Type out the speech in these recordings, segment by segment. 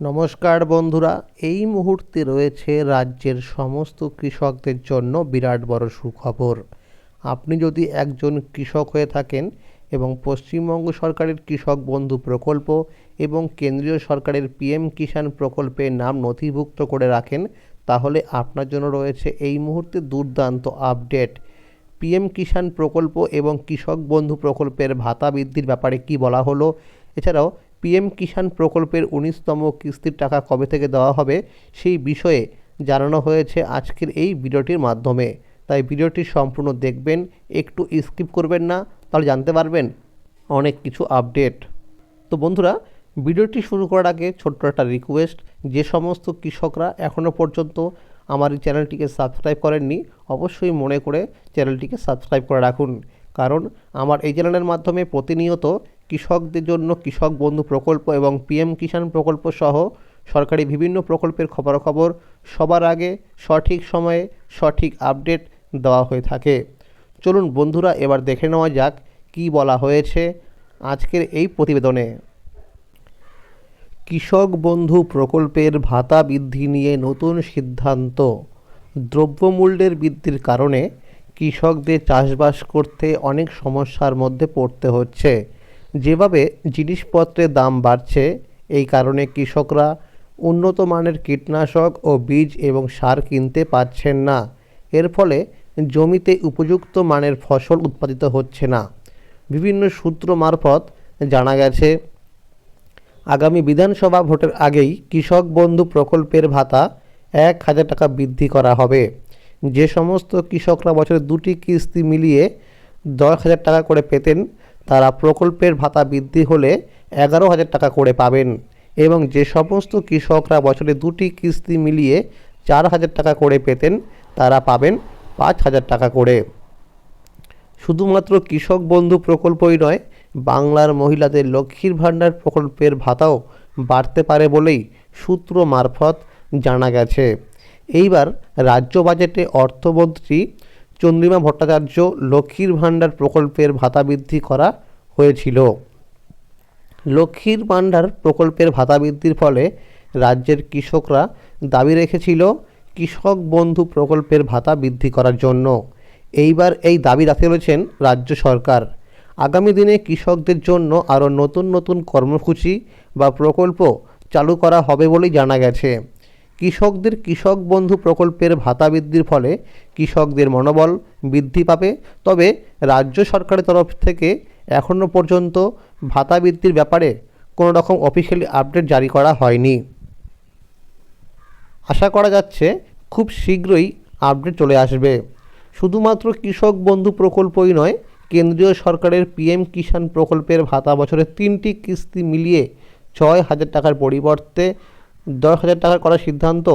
নমস্কার বন্ধুরা, এই মুহূর্তে রয়েছে রাজ্যের সমস্ত কৃষকদের জন্য বিরাট বড় সুখবর। আপনি যদি একজন কৃষক হয়ে থাকেন এবং পশ্চিমবঙ্গ সরকারের কৃষক বন্ধু প্রকল্প এবং কেন্দ্রীয় সরকারের পিএম কিষাণ প্রকল্পের নাম নথিভুক্ত করে রাখেন, তাহলে আপনার জন্য রয়েছে এই মুহূর্তে দুর্দান্ত আপডেট। পিএম কিষাণ প্রকল্প এবং কৃষক বন্ধু প্রকল্পের ভাতা বৃদ্ধির ব্যাপারে কি বলা হলো? এছাড়াও পিএম কিষাণ প্রকল্পের উনিশতম কিস্তির টাকা কবে থেকে দেওয়া হবে সেই বিষয়ে জানানো হয়েছে আজকের এই ভিডিওটির মাধ্যমে। তাই ভিডিওটি সম্পূর্ণ দেখবেন, একটু স্কিপ করবেন না, তাহলে জানতে পারবেন অনেক কিছু আপডেট। তো বন্ধুরা, ভিডিওটি শুরু করার আগে ছোট্ট একটা রিকোয়েস্ট, যে সমস্ত কৃষকরা এখনও পর্যন্ত আমার এই চ্যানেলটিকে সাবস্ক্রাইব করেননি, অবশ্যই মনে করে চ্যানেলটিকে সাবস্ক্রাইব করে রাখুন। কারণ আমার এই চ্যানেলের মাধ্যমে প্রতিনিয়ত কৃষকদের জন্য কৃষক বন্ধু প্রকল্প এবং পিএম কিষাণ প্রকল্প সহ সরকারি বিভিন্ন প্রকল্পের খবরাখবর সবার আগে সঠিক সময়ে সঠিক আপডেট দেওয়া হয়ে থাকে। চলুন বন্ধুরা, এবার দেখে নেওয়া যাক কী বলা হয়েছে আজকের এই প্রতিবেদনে। কৃষক বন্ধু প্রকল্পের ভাতা বৃদ্ধি নিয়ে নতুন সিদ্ধান্ত। দ্রব্যমূল্যের বৃদ্ধির কারণে কৃষকদের চাষবাস করতে অনেক সমস্যার মধ্যে পড়তে হচ্ছে। যেভাবে জিনিসপত্রের দাম বাড়ছে, এই কারণে কৃষকরা উন্নত মানের কীটনাশক ও বীজ এবং সার কিনতে পারছেন না। এর ফলে জমিতে উপযুক্ত মানের ফসল উৎপাদিত হচ্ছে না। বিভিন্ন সূত্র মারফত জানা গেছে, আগামী বিধানসভা ভোটের আগেই কৃষক বন্ধু প্রকল্পের ভাতা এক হাজার টাকা বৃদ্ধি করা হবে। যে সমস্ত কৃষকরা বছরে দুটি কিস্তি মিলিয়ে দশ হাজার টাকা করে পেতেন তারা প্রকল্পের ভাতা বৃদ্ধি হলে এগারো হাজার টাকা করে পাবেন এবং যে সমস্ত কৃষকরা বছরে দুটি কিস্তি মিলিয়ে চার হাজার টাকা করে পেতেন, তারা পাবেন পাঁচ হাজার টাকা করে। শুধুমাত্র কৃষক বন্ধু প্রকল্পই নয়, বাংলার মহিলাদের লক্ষ্মীর ভাণ্ডার প্রকল্পের ভাতাও বাড়তে পারে বলেই সূত্র মারফত জানা গেছে। এইবার রাজ্য বাজেটে অর্থমন্ত্রী চন্দ্রিমা ভট্টাচার্য লক্ষ্মীর ভাণ্ডার প্রকল্পের ভাতা বৃদ্ধি করা হয়েছিল। লক্ষ্মীর ভাণ্ডার প্রকল্পের ভাতা বৃদ্ধির ফলে রাজ্যের কৃষকরা দাবি রেখেছিল কৃষক বন্ধু প্রকল্পের ভাতা বৃদ্ধি করার জন্য। এইবার এই দাবি রাখতে চলেছেন রাজ্য সরকার। আগামী দিনে কৃষকদের জন্য আরও নতুন নতুন কর্মসূচি বা প্রকল্প চালু করা হবে বলেই জানা গেছে। কৃষকদের কৃষক বন্ধু প্রকল্পের ভাতা বৃদ্ধির ফলে কৃষকদের মনোবল বৃদ্ধি পাবে। তবে রাজ্য সরকারের তরফ থেকে এখনও পর্যন্ত ভাতা বৃদ্ধির ব্যাপারে কোনো রকম অফিসিয়ালি আপডেট জারি করা হয়নি। আশা করা যাচ্ছে খুব শীঘ্রই আপডেট চলে আসবে। শুধুমাত্র কৃষক বন্ধু প্রকল্পই নয়, কেন্দ্রীয় সরকারের পিএম কিষাণ প্রকল্পের ভাতা বছরে তিনটি কিস্তি মিলিয়ে ছয় হাজার টাকার পরিবর্তে দশ হাজার টাকা করার সিদ্ধান্ত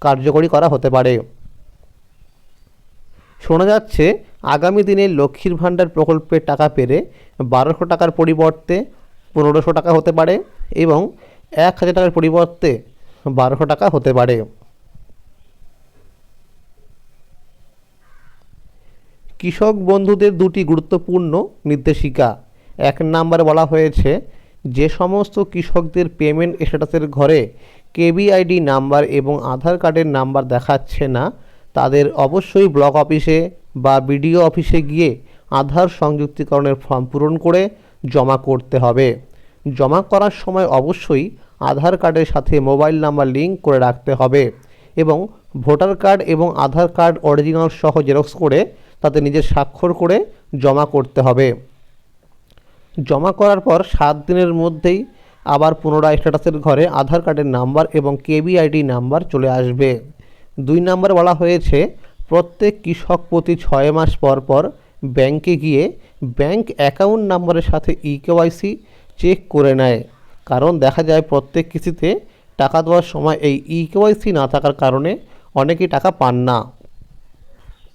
কার্যকরী করা হতে পারে। শোনা যাচ্ছে, আগামী দিনে লক্ষ্মীর ভাণ্ডার প্রকল্পের টাকা পেরে বারোশো টাকার পরিবর্তে পনেরোশো টাকা হতে পারে এবং এক হাজার টাকার পরিবর্তে বারোশো টাকা হতে পারে। কৃষক বন্ধুদের দুটি গুরুত্বপূর্ণ নির্দেশিকা। এক নাম্বার বলা হয়েছে, যে সমস্ত কৃষকদের পেমেন্ট স্ট্যাটাসের ঘরে কেবিআইডি নাম্বার এবং আধার কার্ডের নাম্বার দেখাচ্ছে না, তাদের অবশ্যই ব্লক অফিসে বা বিডিও অফিসে গিয়ে আধার সংযুক্তিকরণের ফর্ম পূরণ করে জমা করতে হবে। জমা করার সময় অবশ্যই আধার কার্ডের সাথে মোবাইল নাম্বার লিঙ্ক করে রাখতে হবে এবং ভোটার কার্ড এবং আধার কার্ড অরিজিনাল সহ জেরক্স করে তাতে নিজের স্বাক্ষর করে জমা করতে হবে। জমা করার পর সাত দিনের মধ্যেই আবার পুনরায় স্ট্যাটাসের ঘরে আধার কার্ডের নাম্বার এবং কেবিআইডি নাম্বার চলে আসবে। দুই নাম্বার বলা হয়েছে, প্রত্যেক কৃষক প্রতি ছয় মাস পর পর ব্যাংকে গিয়ে ব্যাংক অ্যাকাউন্ট নাম্বারের সাথে ই কেওয়াইসি চেক করে নেয়। কারণ দেখা যায় প্রত্যেক কিস্তিতে টাকা দেওয়ার সময় এই ই কেওয়াইসি না থাকার কারণে অনেকেই টাকা পান না।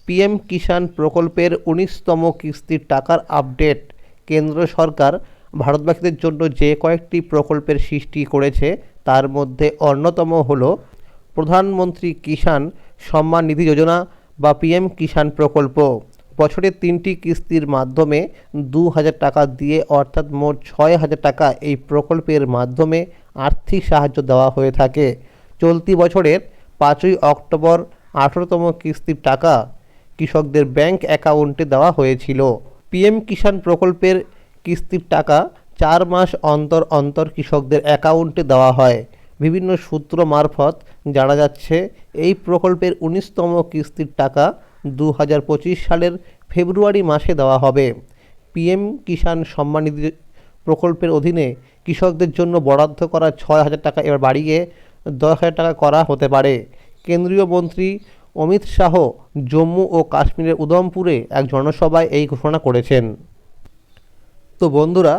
পিএম কিষাণ প্রকল্পের উনিশতম কিস্তির টাকার আপডেট কেন্দ্র সরকার ভারতবাসীদের জন্য যে কয়েকটি প্রকল্পের সৃষ্টি করেছে, তার মধ্যে অন্যতম হল প্রধানমন্ত্রী কিষাণ সম্মান নিধি যোজনা বা পিএম কিষাণ প্রকল্প। বছরে তিনটি কিস্তির মাধ্যমে দু হাজার টাকা দিয়ে, অর্থাৎ মোট ছয় হাজার টাকা এই প্রকল্পের মাধ্যমে আর্থিক সাহায্য দেওয়া হয়ে থাকে। চলতি বছরের পাঁচই অক্টোবর আঠেরোতম কিস্তির টাকা কৃষকদের ব্যাংক অ্যাকাউন্টে দেওয়া হয়েছিল। পিএম কিষাণ প্রকল্পের কিস্তির টাকা চার মাস অন্তর অন্তর কৃষকদের অ্যাকাউন্টে দেওয়া হয়। বিভিন্ন সূত্র মারফত জানা যাচ্ছে, এই প্রকল্পের উনিশতম কিস্তির টাকা দু হাজার পঁচিশ সালের ফেব্রুয়ারি মাসে দেওয়া হবে। পিএম কিষাণ সম্মান নিধি প্রকল্পের অধীনে কৃষকদের জন্য বরাদ্দ করা ছয় হাজার টাকা এবার বাড়িয়ে দশ হাজার টাকা করা হতে পারে। কেন্দ্রীয় মন্ত্রী অমিত শাহ জম্মু ও কাশ্মীরের উদমপুরে এক জনসভায় এই ঘোষণা করেছেন। তো বন্ধুরা,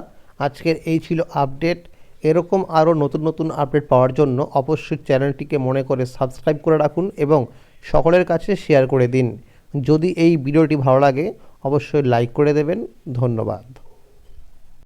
আজকের এই ছিল আপডেট। এরকম আরও নতুন নতুন আপডেট পাওয়ার জন্য অবশ্যই চ্যানেলটিকে মনে করে সাবস্ক্রাইব করে রাখুন এবং সকলের কাছে শেয়ার করে দিন। যদি এই ভিডিওটি ভালো লাগে, অবশ্যই লাইক করে দেবেন। ধন্যবাদ।